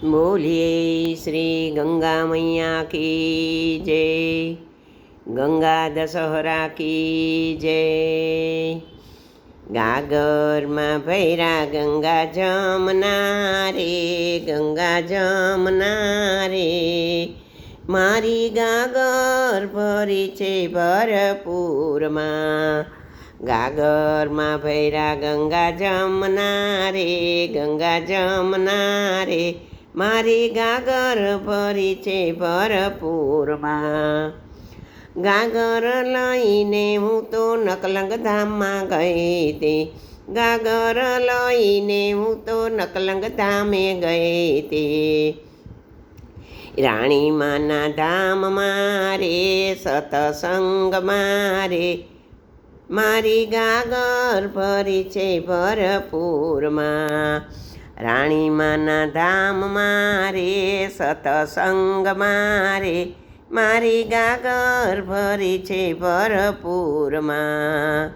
બોલીએ શ્રી ગંગા મૈયા કી જય ગંગા દશહરા કી જય ગાગરમાં ભૈરા ગંગા જમના રે ગંગા જમના રે મારી ગાગર ભરી છે ભરપૂરમાં ગાગરમાં ભૈરા ગંગા જમના રે ગંગા જમના રે મારી ગાગર ભરી છે ભરપૂરમાં. ગાગર લઈને હું તો નકલંગ ધામમાં ગઈ હતી. ગાગર લઈને હું તો નકલંગ ધામે ગઈ હતી. રાણી માના ધામ મારે, સતસંગ મારે. મારી ગાગર ભરી છે ભરપૂરમાં. રાણી માના ધામ મારે, સતસંગ મારે, મારી ગાગર ભરી છે ભરપૂરમાં.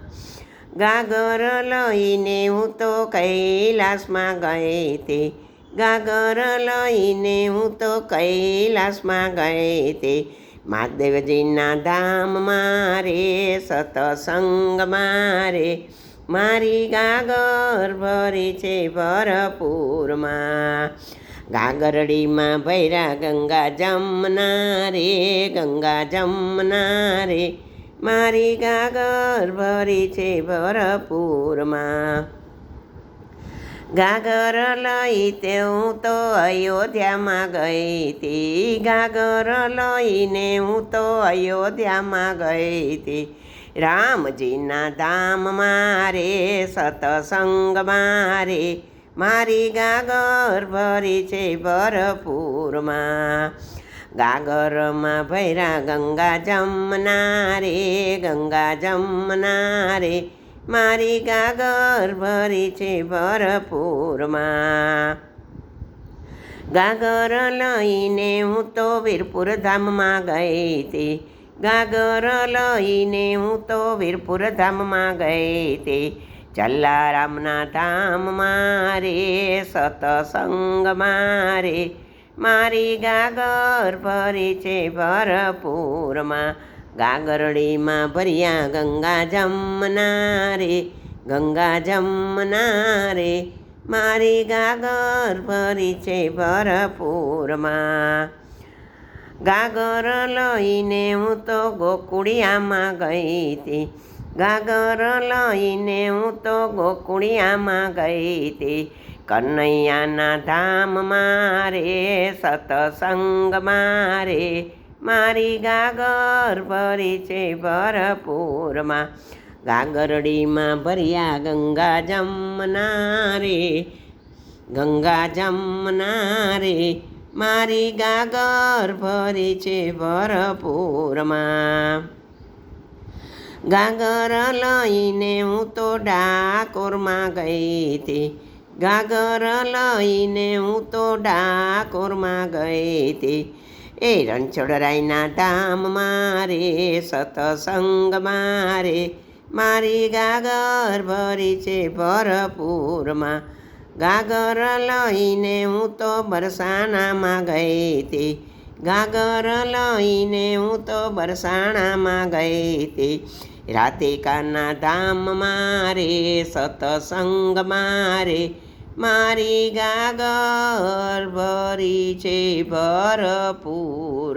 ગાગર લઈને હું તો કૈલાસમાં ગઈ તે, ગાગર લઈને હું તો કૈલાસમાં ગઈ તે. મહાદેવજીના ધામ મારે, સતસંગ મારે મારી ગાગર ભરી છે ભરપૂરમાં. ગાગરડીમાં ભૈરા ગંગા જમના રે ગંગા જમના રે મારી ગાગર ભરી છે ભરપૂરમાં. ગાગર લઈ તે હું તો અયોધ્યામાં ગઈ હતી ગાગર લઈને હું તો અયોધ્યામાં ગઈ હતી રામજીના ધામ મારે, સતસંગ મારે, મારી ગાગર ભરી છે ભરપૂરમાં. ગાગરમાં ભૈરા ગંગા જમના રે ગંગા જમના રે મારી ગાગર ભરી છે ભરપૂરમાં. ગાગર લઈને હું તો વીરપુર ધામમાં ગઈ હતી. ગાગર લઈને હું તો વીરપુર ધામમાં ગઈ હતી. ચલ્લારામના ધામ મારે, સતસંગ મારે. મારી ગાગર ભરી છે ભરપૂરમાં. ગાગરડીમાં ભર્યા ગંગા જમના રે ગંગા જમના રે મારી ગાગર ભરી છે ભરપૂરમાં. ગાગર લઈને હું તો ગોકુળિયામાં ગઈ હતી. ગાગર લઈને હું તો ગોકુળિયામાં ગઈ હતી. કનૈયાના ધામ મારે, સતસંગ મારે મારી ગાગર ભરી છે ભરપૂરમાં. ગાગરડીમાં ભર્યા ગંગા જમના રે ગંગા જમના રે મારી ગાગર ભરી છે ભરપૂરમાં. ગાગર લઈને હું તો ડાકોરમાં ગઈ હતી. ગાગર લઈને હું તો ડાકોરમાં ગઈ હતી. એ રણછોડરાયના ધામ મારે સતસંગ મારે. મારી ગાગર ભરી છે ભરપૂરમાં. ગાગર લઈને હું તો બરસાણામાં ગઈ હતી. ગાગર લઈને હું તો બરસાણામાં ગઈ હતી. રાધિકાના ધામ મારે સતસંગ મારે. મારી ગાગર ભરી છે ભરપૂરમાં.